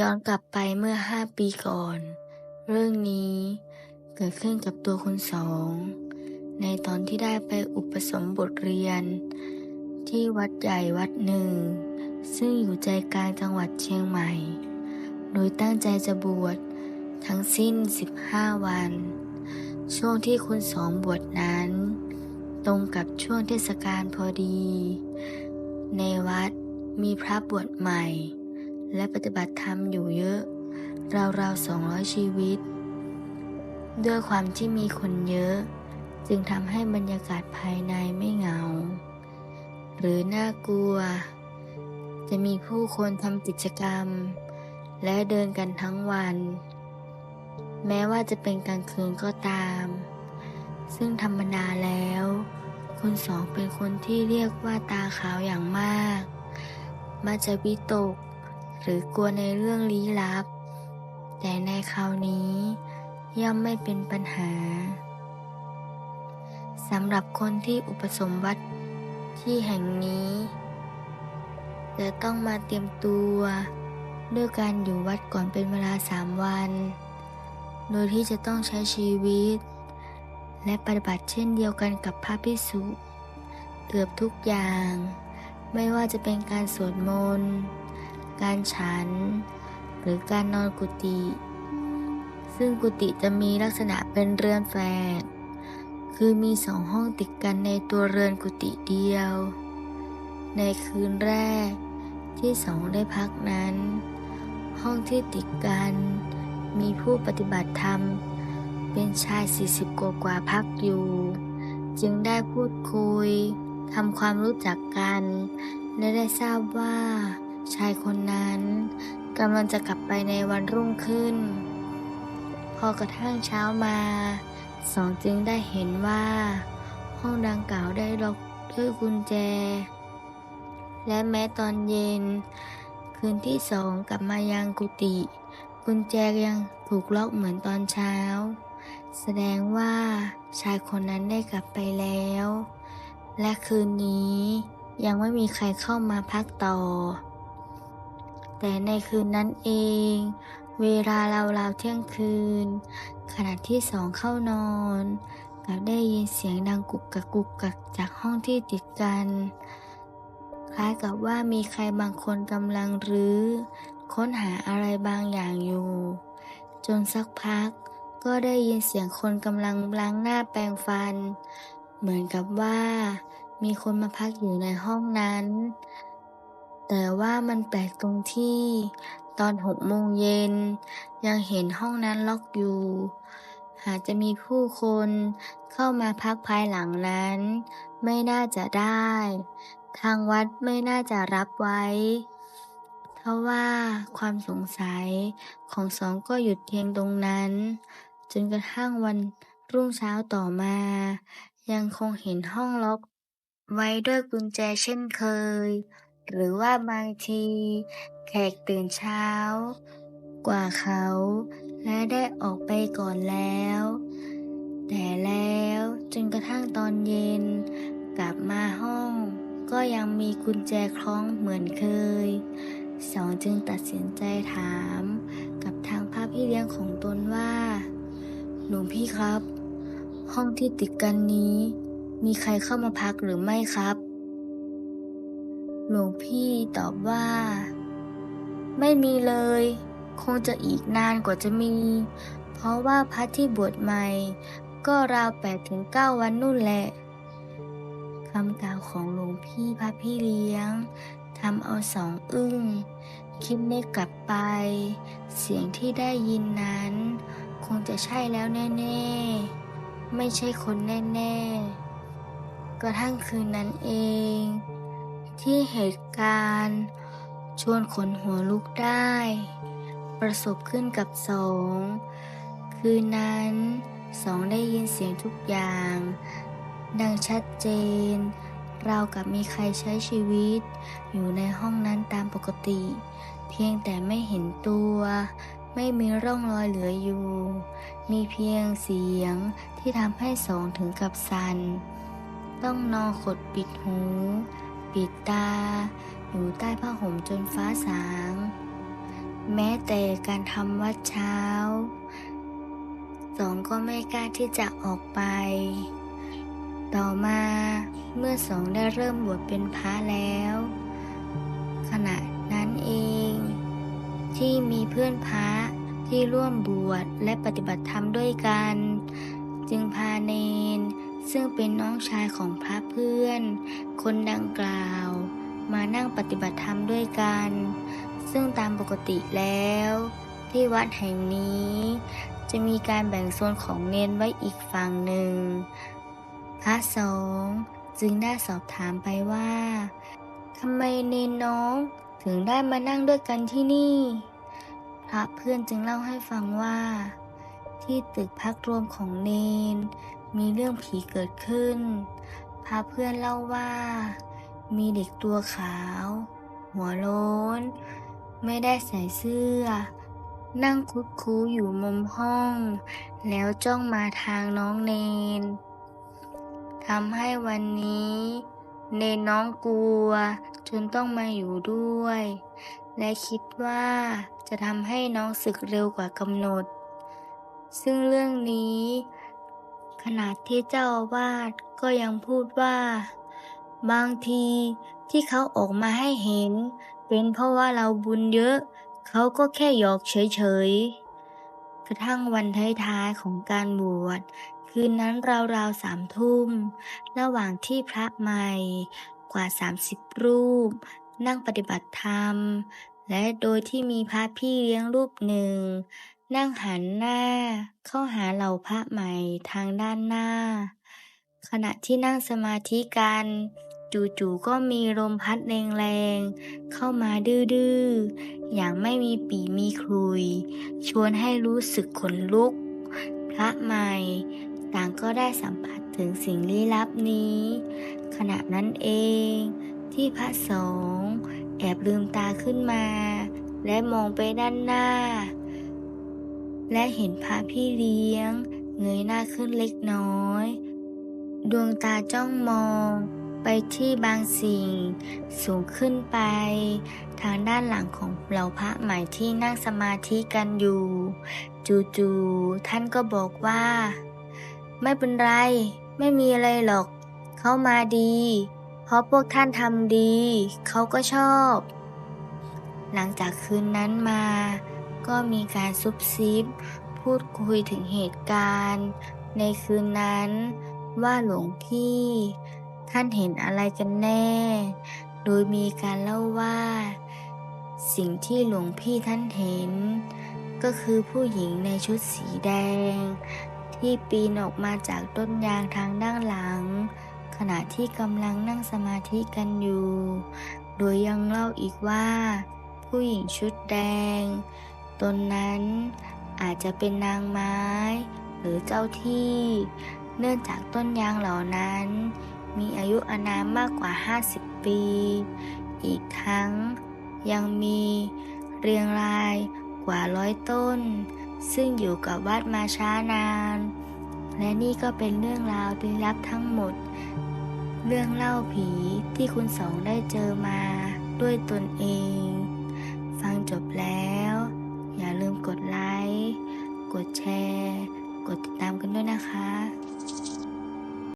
ย้อนกลับไปเมื่อห้าปีก่อน เรื่องนี้เกิดขึ้นกับตัวคุณสอง ในตอนที่ได้ไปอุปสมบทเรียน ที่วัดใหญ่วัดหนึ่ง ซึ่งอยู่ใจกลางจังหวัดเชียงใหม่ โดยตั้งใจจะบวชทั้งสิ้น 15 วัน ช่วงที่คุณสองบวชนั้น ตรงกับช่วงเทศกาลพอดี ในวัดมีพระบวชใหม่ และปฏิบัติธรรมอยู่เยอะ ราวๆ200ชีวิต ด้วยความที่มีคนเยอะ จึงทำให้บรรยากาศภายในไม่เหงา หรือน่ากลัว จะมีผู้คนทำกิจกรรม และเดินกันทั้งวัน แม้ว่าจะเป็นกลางคืนก็ตาม ซึ่งธรรมดาแล้วคุณสองเป็นคนที่เรียกว่าตาขาวอย่างมากมาจะวิตก หรือกลัวในเรื่องลี้ลับ แต่ในคราวนี้ย่อมไม่เป็นปัญหาสำหรับคนที่อุปสมวัดที่แห่งนี้ จะต้องมาเตรียมตัวด้วยการอยู่วัดก่อนเป็นเวลาสามวัน โดยที่จะต้องใช้ชีวิต และปฏิบัติเช่นเดียวกันกับพระพิสุเกือบทุกอย่าง ไม่ว่าจะเป็นการสวดมนต์ การฉัน หรือการนอนกุฏิซึ่งกุฏิจะมีลักษณะเป็นเรือนแฝดคือมีสองห้องติดกันในตัวเรือนกุฏิเดียว ในคืนแรกที่สองได้พักนั้น ห้องที่ติดกัน มีผู้ปฏิบัติธรรม เป็นชาย 40 กว่ากว่าพักอยู่ จึงได้พูดคุยทำความรู้จักกัน และได้ทราบว่า ชายคนนั้นกำลังจะกลับไปในวันรุ่งขึ้น พอกระทั่งเช้ามา สองจึงได้เห็นว่า ห้องดังกล่าวได้ล็อกด้วยกุญแจ และแม้ตอนเย็น คืนที่สองกลับมายังกุฏิกุญแจยังถูกล็อกเหมือนตอนเช้า แสดงว่าชายคนนั้นได้กลับไปแล้ว และคืนนี้ยังไม่มีใครเข้ามาพักต่อ แต่ในคืนนั้นเอง เวลาราวๆเที่ยงคืน ขณะที่สองเข้านอนกลับได้ยินเสียงดังกุกกักกุกกักจากห้องที่ติดกัน คล้ายกับว่ามีใครบางคนกำลังรื้อ ค้นหาอะไรบางอย่างอยู่ จนสักพักก็ได้ยินเสียงคนกำลังล้างหน้าแปรงฟัน เหมือนกับว่า มีคนมาพักอยู่ในห้องนั้น แต่ว่ามันแปลกตรงที่ ตอนหกโมงเย็น ยังเห็นห้องนั้นล็อกอยู่ หากจะมีผู้คนเข้ามาพักภายหลังนั้น ไม่น่าจะได้ ทางวัดไม่น่าจะรับไว้ เพราะว่าความสงสัยของสองก็หยุดเพียงตรงนั้น จนกระทั่งวันรุ่งเช้าต่อมา ยังคงเห็นห้องล็อกไว้ด้วยกุญแจเช่นเคย หรือว่าบางที แขกตื่นเช้า กว่าเขา และได้ออกไปก่อนแล้ว แต่แล้วจนกระทั่งตอนเย็น กลับมาห้อง ก็ยังมีกุญแจคล้องเหมือนเคย สองจึงตัดสินใจถาม กับทางพระพี่เลี้ยงของตนว่าหลวงพี่ครับ ห้องที่ติดกันนี้ มีใครเข้ามาพักหรือไม่ครับ หลวงพี่ตอบว่า ไม่มีเลย คงจะอีกนานกว่าจะมี เพราะว่าพระที่บวชใหม่ ก็ราวแปดถึงเก้าวันนู่นแหละคำกล่าวของหลวงพี่พระพี่เลี้ยงทำเอาสองอึ้ง คิดได้กลับไป เสียงที่ได้ยินนั้น คงจะใช่แล้วแน่ ๆ ไม่ใช่คนแน่ ๆ กระทั่งคืนนั้นเอง ที่เหตุการณ์ ชวนขนหัวลุกได้ ประสบขึ้นกับสอง คืนนั้นสองได้ยินเสียงทุกอย่าง ดังชัดเจนเรากับมีใครใช้ชีวิต อยู่ในห้องนั้นตามปกติ เพียงแต่ไม่เห็นตัว ไม่มีร่องรอยเหลืออยู่ มีเพียงเสียงที่ทำให้สองถึงกับสันต้องนอนขดปิดหู ปิดตา อยู่ใต้ผ้าห่มจนฟ้าสาง แม้แต่การทำวัดเช้า สองก็ไม่กล้าที่จะออกไป ต่อมาเมื่อสองได้เริ่มบวชเป็นพระแล้ว ขณะนั้นเอง ที่มีเพื่อนพระที่ร่วมบวชและปฏิบัติธรรมด้วยกัน จึงพาเนน ซึ่งเป็นน้องชายของพระเพื่อน คนดังกล่าว มานั่งปฏิบัติธรรมด้วยกัน ซึ่งตามปกติแล้ว ที่วัดแห่งนี้ จะมีการแบ่งโซนของเนนไว้อีกฝั่งหนึ่ง พระสงฆ์จึงได้สอบถามไปว่าทำไมเนนน้องถึงได้มานั่งด้วยกันที่นี่ พระเพื่อนจึงเล่าให้ฟังว่า ที่ตึกพักรวมของเนน มีเรื่องผีเกิดขึ้นพระเพื่อนเล่าว่า มีเด็กตัวขาว หัวโล้น ไม่ได้ใส่เสื้อ นั่งคุดคูอยู่มุมห้อง แล้วจ้องมาทางน้องเนนทำให้วันนี้ เนนน้องกลัว จนต้องมาอยู่ด้วย และคิดว่าจะทำให้น้องศึกเร็วกว่ากำหนด ซึ่งเรื่องนี้ ขณะที่เจ้าอาวาสก็ยังพูดว่า บางทีที่เขาออกมาให้เห็น เป็นเพราะว่าเราบุญเยอะ เขาก็แค่หยอกเฉยๆ กระทั่งวันท้ายๆของการบวชคืนนั้นราวๆสามทุ่ม ระหว่างที่พระใหม่กว่า 30 รูป นั่งปฏิบัติธรรม และโดยที่มีพระพี่เลี้ยงรูปหนึ่ง นั่งหันหน้า เข้าหาเหล่าพระใหม่ทางด้านหน้า ขณะที่นั่งสมาธิกันจู่ๆก็มีลมพัดแรงๆ เข้ามาดื้อๆ อย่างไม่มีปีมีครุย ชวนให้รู้สึกขนลุก พระใหม่ ต่างก็ได้สัมผัสถึงสิ่งลี้ลับนี้ ขณะนั้นเองที่พระสงฆ์แอบลืมตาขึ้นมา และมองไปด้านหน้า และเห็นพระพี่เลี้ยง เงยหน้าขึ้นเล็กน้อย ดวงตาจ้องมองไปที่บางสิ่ง สูงขึ้นไป ทางด้านหลังของเหล่าพระใหม่ที่นั่งสมาธิกันอยู่ จู่ๆท่านก็บอกว่า ไม่เป็นไร ไม่มีอะไรหรอก เขามาดี เพราะพวกท่านทำดี เขาก็ชอบ หลังจากคืนนั้นมา ก็มีการซุบซิบ พูดคุยถึงเหตุการณ์ ในคืนนั้น ว่าหลวงพี่ ท่านเห็นอะไรกันแน่ โดยมีการเล่าว่า สิ่งที่หลวงพี่ท่านเห็น ก็คือผู้หญิงในชุดสีแดง ที่ปีนออกมาจากต้นยางทางด้านหลัง ขณะที่กำลังนั่งสมาธิกันอยู่ โดยยังเล่าอีกว่า ผู้หญิงชุดแดง ตนนั้นอาจจะเป็นนางไม้ หรือเจ้าที่ เนื่องจากต้นยางเหล่านั้น มีอายุอานามมากกว่า 50 ปี อีกทั้งยังมีเรียงรายกว่าร้อยต้น ซึ่งอยู่กับวัดมาช้านาน และนี่ก็เป็นเรื่องราวลี้ลับทั้งหมด เรื่องเล่าผีที่คุณสองได้เจอมาด้วยตนเอง ฟังจบแล้ว อย่าลืมกดไลค์ กดแชร์ กดติดตามกันด้วยนะคะ